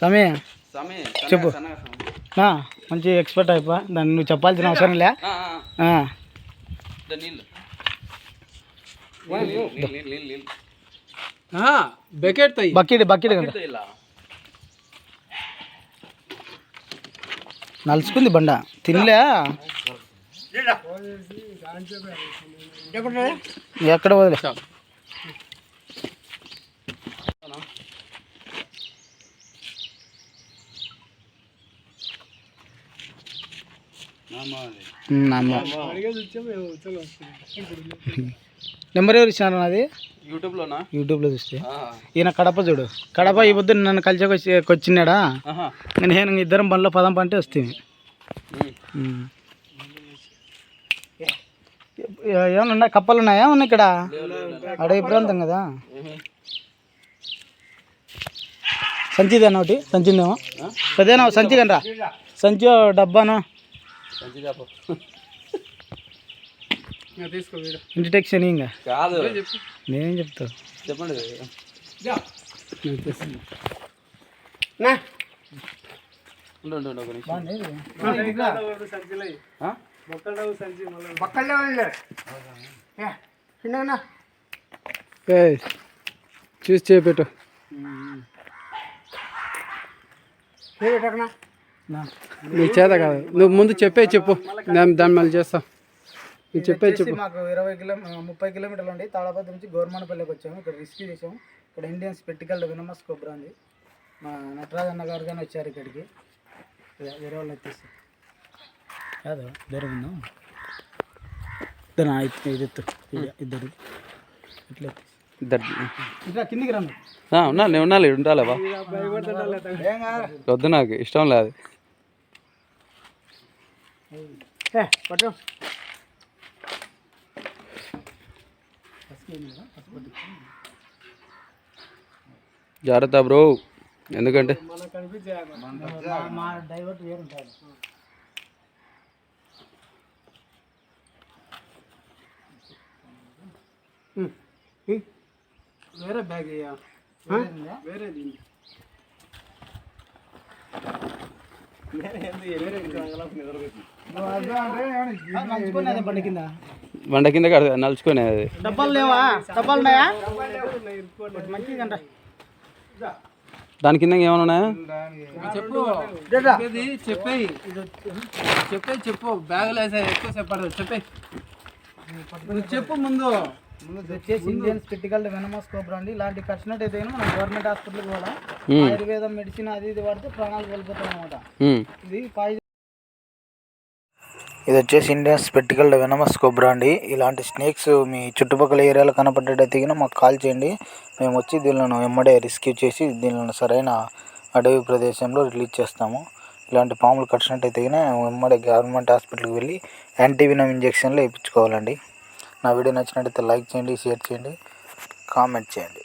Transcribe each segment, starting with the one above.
సమయ చెప్పు. నా మంచి ఎక్స్పర్ట్ అయిపో. దాన్ని నువ్వు చెప్పాల్సిన అవసరం లే. ఆ. బకెట్ బకెట్ బకెట్ కదా నలుచుకుంది బండ. తినలే. ఎక్కడ వదిలే. నెంబర్ ఎవరు ఇచ్చినారు నాది యూట్యూబ్లోనా? యూట్యూబ్లో చూస్తే. ఈయన కడప చూడు. కడప ఈ పొద్దున్న నన్ను కలిసి వచ్చి వచ్చినాడా నేను ఇద్దరం బండ్లో పదం పంటే వస్తుంది. ఏమన్నా ఉన్నాయి కప్పలు ఉన్నాయా? ఉన్నాయి ఇక్కడ? అడవి ప్రాంతం కదా. సంచిదేనా ఒకటి. సంచిందేమో. పెద్దనా సంచి కనరా సంచి డబ్బాను? టెక్షన్ ఇంకా కాదు. నేనేం చెప్తా? చెప్పండి? చూసి చేపెట్టు. నీ. చేత కాదు. నువ్వు ముందు చెప్పే చెప్పు. నేను దాన్ని మళ్ళీ చేస్తా. నువ్వు చెప్పే చెప్పు. మాకు ఇరవై కిలో ముప్పై కిలోమీటర్లు ఉండి తాళపతి నుంచి గవర్నమెంట్పల్లికి వచ్చాము. ఇక్కడ రిస్క్ చేసాము ఇక్కడ ఇండియన్స్ పెట్టుకెళ్ళ వినమస్ కొబ్బరి ఉంది. మా నటరాజ్ అన్న గారు కానీ వచ్చారు ఇక్కడికి. ఇక వేరే వాళ్ళు వచ్చేసి. కాదు దూరం ఉందా ఇద్దరు ఇది ఇద్దరు. ఇట్లా కిందికి రండి. ఉన్నా నేను ఉండాలి కాదు. వద్దు నాకు ఇష్టం లేదు. పట్టు. జాగ్రత్త బ్రో. ఎందుకంటే? మా డైవర్ట్ వేరు వేరే బ్యాగ్ వేరేది నలుచుకున్నదే బండి కింద. బండ కింద కడ నలుచుకునేది డబ్బాలు లేవా? డబ్బాలు ఉన్నాయా? దాని కింద ఏమైనా ఉన్నాయా? చెప్పు. చెప్పేయి. చెప్పు. బ్యాగులు వేసా ఎక్కువ చెప్పాడు చెప్పేయి. నువ్వు చెప్పు ముందు. వచ్చేసి ఇండియన్స్ క్రిటికల్ వెనమస్ కోబ్రా అండి ఇలాంటి ఖర్చునట్టయితే కనుక మనం గవర్నమెంట్ హాస్పిటల్కి పోవడం మ్మ్. ఆయుర్వేదం మెడిసిన్ అది ఇది వాడితే ప్రాణాలు కోల్పోతాం అనమాట. ఇది ఇది వచ్చేసి ఇండియన్ స్పెటికల్ వెనమస్ కొబ్రా అండి. ఇలాంటి స్నేక్స్ మీ చుట్టుపక్కల ఏరియాలో కనపడ్డట్టయితే కనుక మాకు కాల్ చేయండి. మేము వచ్చి దీనిలను వెంబడే రెస్క్యూ చేసి దీనిలను సరైన అడవి ప్రదేశంలో రిలీజ్ చేస్తాము. ఇలాంటి పాములు కట్టినట్టయితే కనుక వెంబడే గవర్నమెంట్ హాస్పిటల్కి వెళ్ళి యాంటీవినమ్ ఇంజెక్షన్లు వేయించుకోవాలండి. నా వీడియో నచ్చినట్టయితే లైక్ చేయండి షేర్ చేయండి కామెంట్ చేయండి.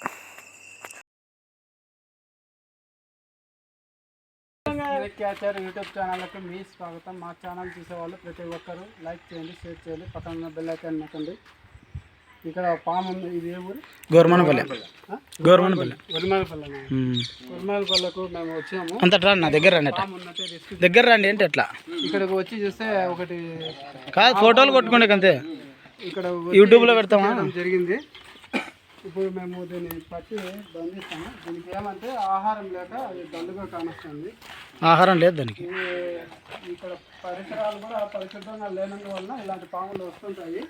క్యాచర్ యూట్యూబ్ ఛానల్కి మీ స్వాగతం. మా ఛానల్ చూసేవాళ్ళు ప్రతి ఒక్కరు లైక్ చేయండి షేర్ చేయండి పక్కన బెల్ ఐకాన్ నొక్కండి. ఇక్కడ పాము ఉంది ఇది ఏ ఊరు? గవర్నమెంట్ గవర్నమెంట్ ఉరిమలపల్లె ఉరిమలపల్లెకు మేము. వచ్చాము. అంత రా నా దగ్గర రండి దగ్గర రండి ఏంటి ఎట్లా ఇక్కడికి వచ్చి చూస్తే ఒకటి కాదు ఫోటోలు కొట్టుకోండి అంతే ఇక్కడ యూట్యూబ్లో పెడతామా? జరిగింది. ఇప్పుడు మేము దీన్ని పట్టి బంధిస్తాము దీనికి ఏమంటే ఆహారం లేక అది దండుగా కానొస్తుంది. ఆహారం లేదు దానికి. ఇక్కడ పరిసరాలు కూడా పరిశుభ్రంగా లేనందువల్ల ఇలాంటి పాములు వస్తుంటాయి.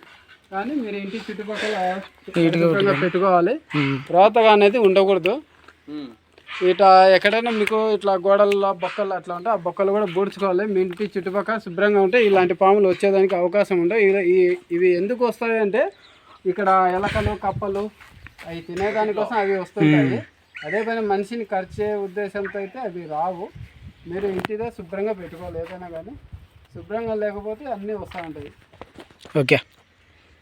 కానీ మీరు ఇంటి చుట్టుపక్కల పరిశుభ్రంగా పెట్టుకోవాలి. రోతగా అనేది ఉండకూడదు. ఇట్లా ఎక్కడైనా మీకు ఇట్లా గోడల్లో బొక్కలు అట్లా ఉంటే ఆ బొక్కలు కూడా బూడ్చుకోవాలి. మీ ఇంటి చుట్టుపక్కల శుభ్రంగా ఉంటే ఇలాంటి పాములు వచ్చేదానికి అవకాశం ఉండవు. ఇవి- ఈ- ఇవి ఎందుకు వస్తాయి అంటే ఇక్కడ ఎలకలు కప్పలు అవి తినేదానికోసం అవి వస్తుంటాయి. అదే పైన మనిషిని ఖర్చే ఉద్దేశంతో అయితే అవి రావు. మీరు ఇంటిదే శుభ్రంగా పెట్టుకోవాలి ఏదైనా కానీ. శుభ్రంగా లేకపోతే అన్నీ వస్తూ ఉంటాయి. ఓకే.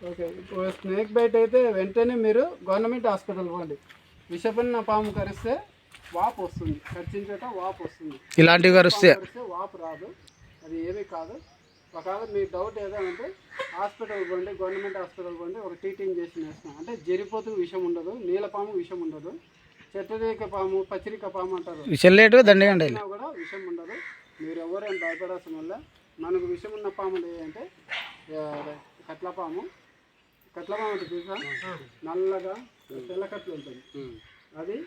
ఓకే. ఇప్పుడు స్నేక్ బైట్ అయితే వెంటనే మీరు గవర్నమెంట్ హాస్పిటల్ పోండి. విషపన్న పాము కరిస్తే వాపు వస్తుంది. కరిచిన చోట వాపు వస్తుంది. ఇలాంటివి కరిస్తే వాపు రాదు. అది ఏమీ కాదు. ఒకవేళ మీ డౌట్ ఏదంటే హాస్పిటల్ పోండి గవర్నమెంట్ హాస్పిటల్ పోండి ఒక టీటీ ఇంజెక్షన్ వేస్తాం అంటే జరిపోతు విషం ఉండదు నీలపాము విషం ఉండదు చెట్టరేక పాము పచ్చిరిక పాము అంటారు. చెల్లేటు దండగండి కూడా విషం ఉండదు. మీరు ఎవరైనా భయపడాల్సిన వల్ల మనకు విషం ఉన్న పాములు ఏంటంటే కట్ల పాము కట్ల పాము అంటే తెలుసా? నల్లగా తెల్ల కట్లు ఉంటుంది. అది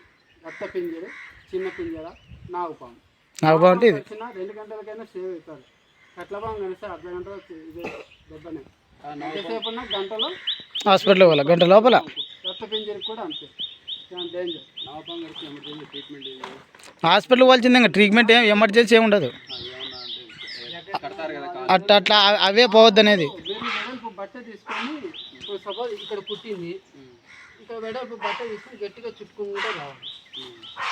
రక్త పింజర చిన్న పింజర నాగుపాము ఇది? వచ్చిన రెండు గంటలకైనా సేవ్ అవుతారు. కనిస్తే అర్ధ గంటలో ఇదే దెబ్బనే. ఎంతసేపు ఉన్న గంటలో హాస్పిటల్ వాళ్ళ గంట లోపల. రక్త పింజరికి కూడా అంతే. డేంజర్ ఎమర్జెన్సీ ట్రీట్మెంట్ హాస్పిటల్ పోవాల్సిందే ఇంకా ట్రీట్మెంట్ ఏం ఎమర్జెన్సీ ఏమి ఉండదు. అట్లా అట్లా అవే పోవద్దు అనేది బట్ట తీసుకొని ఇప్పుడు సపోజ్ ఇక్కడ పుట్టింది ఇక్కడ వెడల్పు బట్ట తీసుకొని గట్టిగా చుట్టుకుంటూ రావాలి.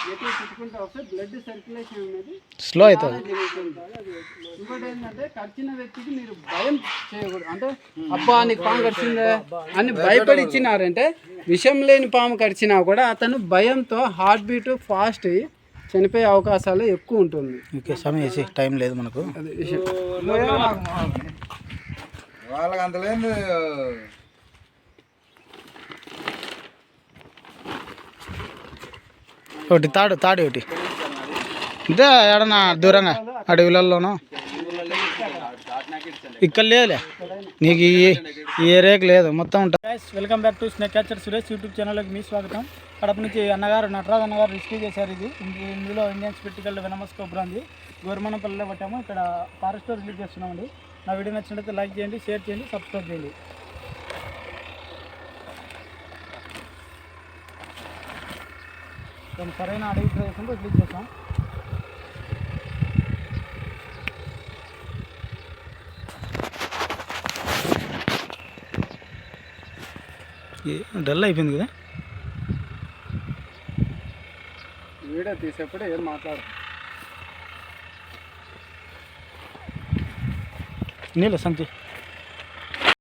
గట్టిగా చుట్టుకుంటూ వస్తే బ్లడ్ సర్క్యులేషన్ అనేది స్లో అవుతుంది. జరుగుతుంది ఇంకోటి ఏంటంటే కరిచిన వ్యక్తికి మీరు భయం చేయకూడదు. అంటే అబ్బా నీకు పాము కరిచిందే? అని భయపడి ఇచ్చినారంటే విషం లేని పాము కరిచినా కూడా అతను భయంతో హార్ట్ బీట్ ఫాస్ట్ అయ్యి చనిపోయే అవకాశాలు ఎక్కువ ఉంటుంది. ఓకే సమయం వేసి టైం లేదు మనకు. వాళ్ళకి అంత లేదు. ఒకటి తాడు తాడు ఒకటి. ఇదే ఎడనా దూరంగా అడవులలోనూ ఇక్కడ లేదులే. నీకు ఈ ఈ ఏరియాకి లేదు మొత్తం ఉంటుంది welcome back to snake catcher Suresh YouTube ఛానల్కి మీ స్వాగతం. కడప నుంచి అన్నగారు నటరాజ్ అన్నగారు రిస్క్యూ చేశారు ఇది. ఇందులో ఇండియన్ స్పెట్టికల్ వెనమస్ కోబ్రా ఉంది. గోరుమనపల్లిలో పట్టాము. ఇక్కడ ఫారెస్ట్లో రిలీజ్ చేస్తున్నామండి. నా వీడియో నచ్చినట్లయితే లైక్ చేయండి షేర్ చేయండి సబ్స్క్రైబ్ చేయండి. దాన్ని సరైన అడవి ప్రదేశంలో రిలీజ్ చేస్తాం డల్ అయిపోయింది కదా? వీడియో తీసేప్పుడు ఏం మాట్లాడు నీళ్ళ సంచి